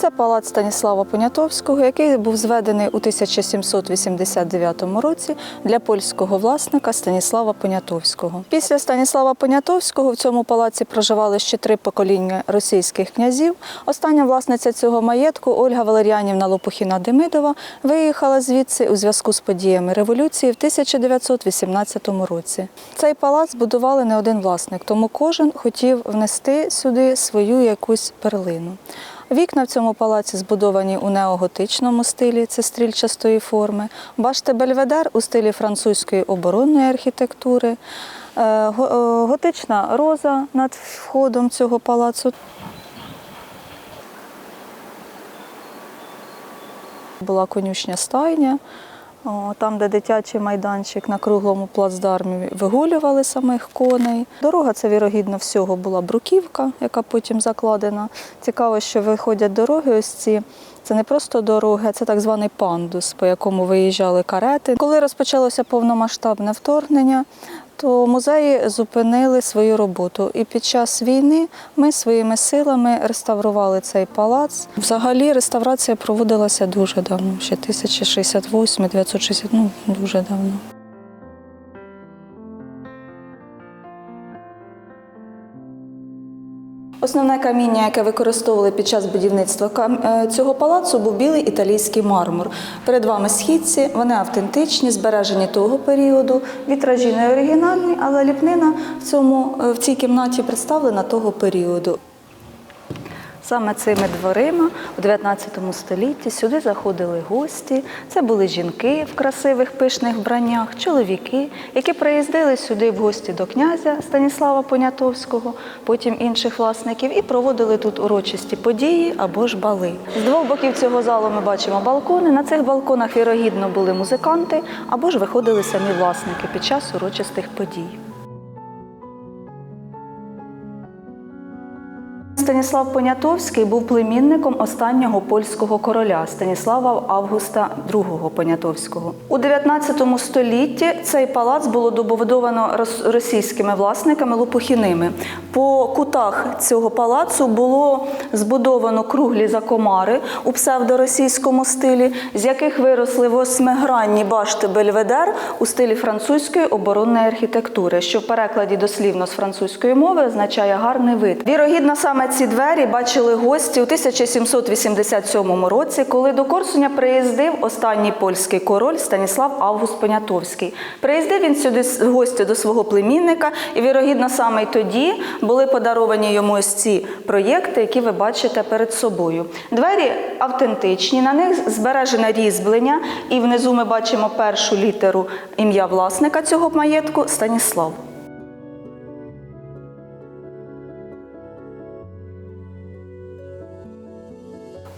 Це палац Станіслава Понятовського, який був зведений у 1789 році для польського власника Станіслава Понятовського. Після Станіслава Понятовського в цьому палаці проживали ще три покоління російських князів. Остання власниця цього маєтку Ольга Валеріанівна Лопухіна Демидова виїхала звідси у зв'язку з подіями революції в 1918 році. Цей палац будували не один власник, тому кожен хотів внести сюди свою якусь перлину. Вікна в цьому палаці збудовані у неоготичному стилі, це стрільчастої форми. Башти Бельведер у стилі французької оборонної архітектури. Е, е, Готична роза над входом цього палацу. Була конюшня стайня, там, де дитячий майданчик на круглому плацдармі вигулювали самих коней. Дорога це вірогідно всього була бруківка, яка потім закладена. Цікаво, що виходять дороги ось ці. Це не просто дороги, а це так званий пандус, по якому виїжджали карети. Коли розпочалося повномасштабне вторгнення, то музеї зупинили свою роботу. І під час війни ми своїми силами реставрували цей палац. Взагалі реставрація проводилася дуже давно, ще 1068 1960 ну дуже давно. Основне каміння, яке використовували під час будівництва е, цього палацу, був білий італійський мармур. Перед вами східці, вони автентичні, збережені того періоду. Вітражі не оригінальні, але ліпнина в, цьому, е, в цій кімнаті представлена того періоду. Саме цими дверима у 19 столітті сюди заходили гості. Це були жінки в красивих пишних вбраннях, чоловіки, які приїздили сюди в гості до князя Станіслава Понятовського, потім інших власників, і проводили тут урочисті події або ж бали. З двох боків цього залу ми бачимо балкони. На цих балконах вірогідно були музиканти або ж виходили самі власники під час урочистих подій. Станіслав Понятовський був племінником останнього польського короля Станіслава Августа II Понятовського. У 19 столітті цей палац було добудовано російськими власниками Лопухіними. По кутах цього палацу було збудовано круглі закомари у псевдоросійському стилі, з яких виросли восьмигранні башти Бельведер у стилі французької оборонної архітектури, що в перекладі дослівно з французької мови означає гарний вид. Вірогідно, саме ці двері бачили гості у 1787 році, коли до Корсуня приїздив останній польський король Станіслав Август Понятовський. Приїздив він сюди з гостю до свого племінника, і вірогідно саме й тоді були подаровані йому ось ці проєкти, які ви бачите перед собою. Двері автентичні, на них збережене різьблення, і внизу ми бачимо першу літеру ім'я власника цього маєтку Станіслав.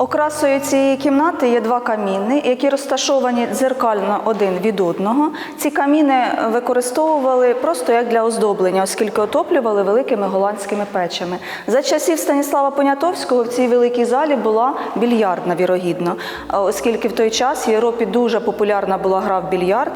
Окрасою цієї кімнати є два каміни, які розташовані дзеркально один від одного. Ці каміни використовували просто як для оздоблення, оскільки отоплювали великими голландськими печами. За часів Станіслава Понятовського в цій великій залі була більярдна, вірогідно, оскільки в той час в Європі дуже популярна була гра в більярд.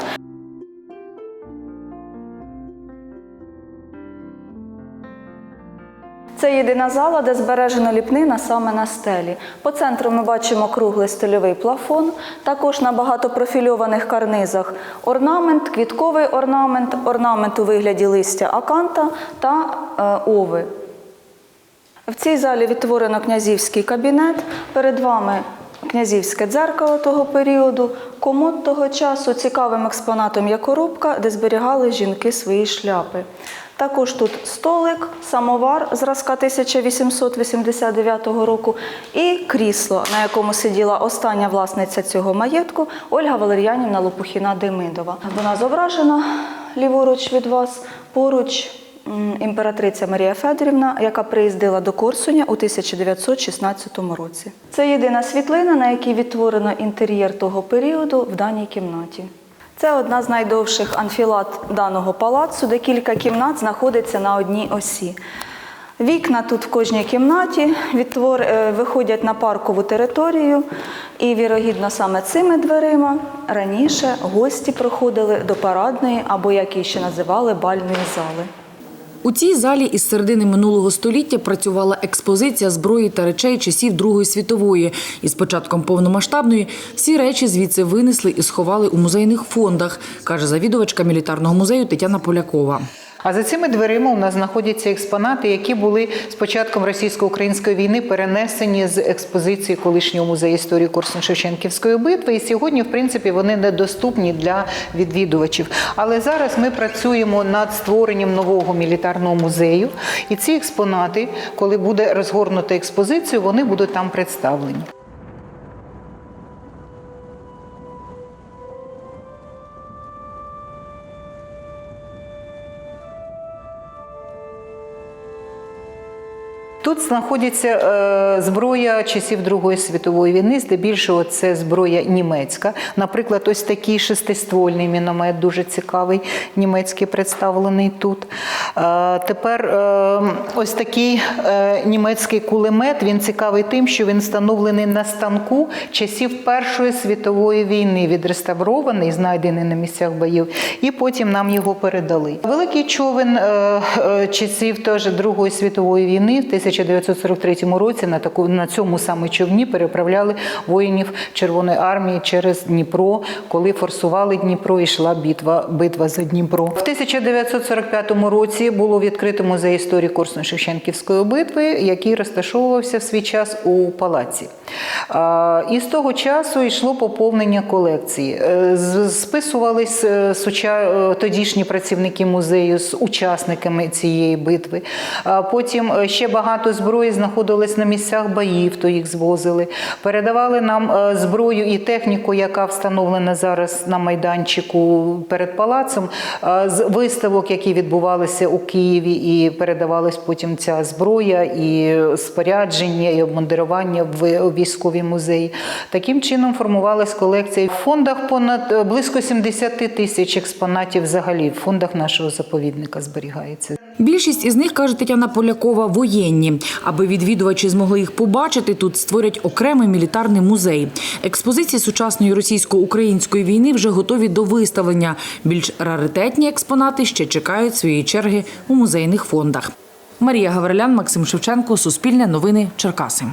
Це єдина зала, де збережена ліпнина саме на стелі. По центру ми бачимо круглий стильовий плафон, також на багатопрофільованих карнизах орнамент, квітковий орнамент, орнамент у вигляді листя аканта та е, ови. В цій залі відтворено князівський кабінет. Перед вами князівське дзеркало того періоду, комод того часу. Цікавим експонатом є коробка, де зберігали жінки свої шляпи. Також тут столик, самовар зразка 1889 року і крісло, на якому сиділа остання власниця цього маєтку Ольга Валер'янівна Лопухіна Демидова. Вона зображена ліворуч від вас, поруч імператриця Марія Федорівна, яка приїздила до Корсуня у 1916 році. Це єдина світлина, на якій відтворено інтер'єр того періоду в даній кімнаті. Це одна з найдовших анфілат даного палацу, де кілька кімнат знаходиться на одній осі. Вікна тут в кожній кімнаті відтвор, е, виходять на паркову територію, і, вірогідно, саме цими дверима раніше гості проходили до парадної або, як її ще називали, бальної зали. У цій залі із середини минулого століття працювала експозиція зброї та речей часів Другої світової. І з початком повномасштабної всі речі звідси винесли і сховали у музейних фондах, каже завідувачка мілітарного музею Тетяна Полякова. А за цими дверима у нас знаходяться експонати, які були з початком російсько-української війни перенесені з експозиції колишнього музею історії Корсун-Шевченківської битви. І сьогодні, в принципі, вони недоступні для відвідувачів. Але зараз ми працюємо над створенням нового мілітарного музею. І ці експонати, коли буде розгорнута експозицію, вони будуть там представлені. Тут знаходиться е, зброя часів Другої світової війни, здебільшого це зброя німецька. Наприклад, ось такий шестиствольний міномет, дуже цікавий, німецький представлений тут. Е, тепер е, ось такий німецький кулемет. Він цікавий тим, що він встановлений на станку часів Першої світової війни, відреставрований, знайдений на місцях боїв, і потім нам його передали. Великий човен часів теж Другої світової війни в 1943 році на таку на цьому саме човні переправляли воїнів Червоної армії через Дніпро, коли форсували Дніпро і йшла битва, битва за Дніпро. В 1945 році було відкрито музей історії Корсун-Шевченківської битви, який розташовувався в свій час у палаці. І з того часу йшло поповнення колекції. Е, Списувались е, е, тодішні працівники музею з учасниками цієї битви. Потім ще багато зброї знаходилось на місцях боїв, то їх звозили. Передавали нам е, зброю і техніку, яка встановлена зараз на майданчику перед палацом, е, з виставок, які відбувалися у Києві, і передавалась потім ця зброя, і спорядження, і обмундирування в військові музеї. Таким чином формувалась колекція. В фондах понад е, близько 70 тисяч експонатів взагалі в фондах нашого заповідника зберігається. Більшість із них, каже Тетяна Полякова, воєнні. Аби відвідувачі змогли їх побачити, тут створять окремий мілітарний музей. Експозиції сучасної російсько-української війни вже готові до виставлення. Більш раритетні експонати ще чекають своєї черги у музейних фондах. Марія Гаврилян, Максим Шевченко, Суспільне новини, Черкаси.